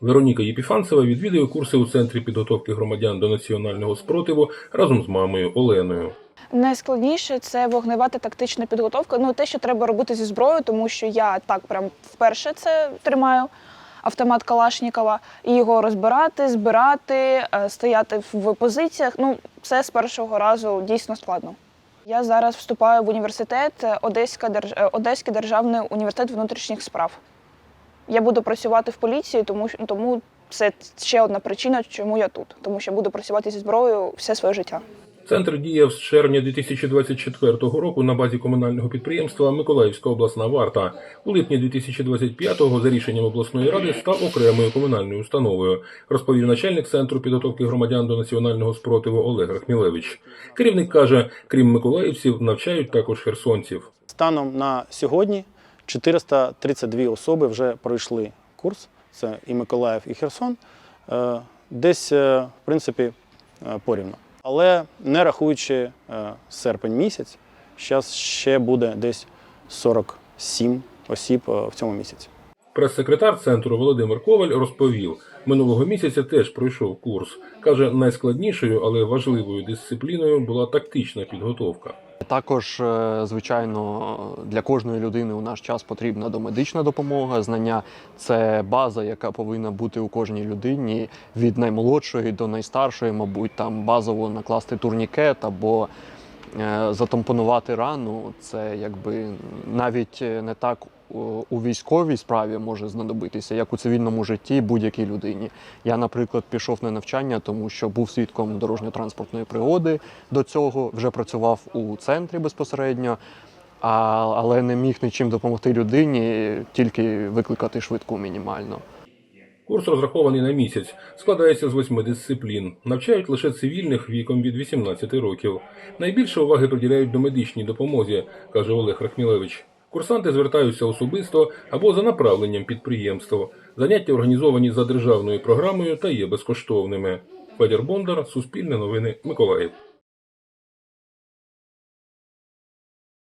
Вероніка Єпіфанцева відвідує курси у центрі підготовки громадян до національного спротиву разом з мамою Оленою. Найскладніше це вогнева та тактична підготовка. Ну те, що треба робити зі зброєю, тому що я так прям вперше це тримаю. Автомат Калашнікова, і його розбирати, збирати, е, стояти в позиціях. Ну, це з першого разу дійсно складно. Я зараз вступаю в університет е, Одеська е, Одеський державний університет внутрішніх справ. Я буду працювати в поліції, тому, тому це ще одна причина, чому я тут. Тому що буду працювати зі зброєю все своє життя. Центр діяв з червня 2024 року на базі комунального підприємства Миколаївська обласна варта. У липні 2025-го за рішенням обласної ради став окремою комунальною установою, розповів начальник центру підготовки громадян до національного спротиву Олег Рахмілевич. Керівник каже, крім миколаївців, навчають також херсонців. Станом на сьогодні 432 особи вже пройшли курс. Це і Миколаїв, і Херсон. Е, Десь, е, в принципі, е, порівно. Але не рахуючи серпень місяць, зараз ще буде десь 47 осіб в цьому місяці. Прес-секретар центру Володимир Коваль розповів, минулого місяця теж пройшов курс. Каже, найскладнішою, але важливою дисципліною була тактична підготовка. Також, е, звичайно, для кожної людини у наш час потрібна домедична допомога. Знання це база, яка повинна бути у кожній людині від наймолодшої до найстаршої, мабуть, там базово накласти турнікет або е, затампонувати рану. Це якби навіть не так у- військовій справі може знадобитися, як у цивільному житті будь-якій людині. Я, наприклад, пішов на навчання, тому що був свідком дорожньо-транспортної пригоди до цього, вже працював у центрі безпосередньо, а, але не міг нічим допомогти людині, тільки викликати швидку мінімально. Курс розрахований на місяць, складається з восьми дисциплін. Навчають лише цивільних віком від 18 років. Найбільше уваги приділяють до медичній допомозі, каже Олег Рахмілевич. Курсанти звертаються особисто або за направленням підприємства. Заняття організовані за державною програмою та є безкоштовними. Федір Бондар, Суспільне новини, Миколаїв.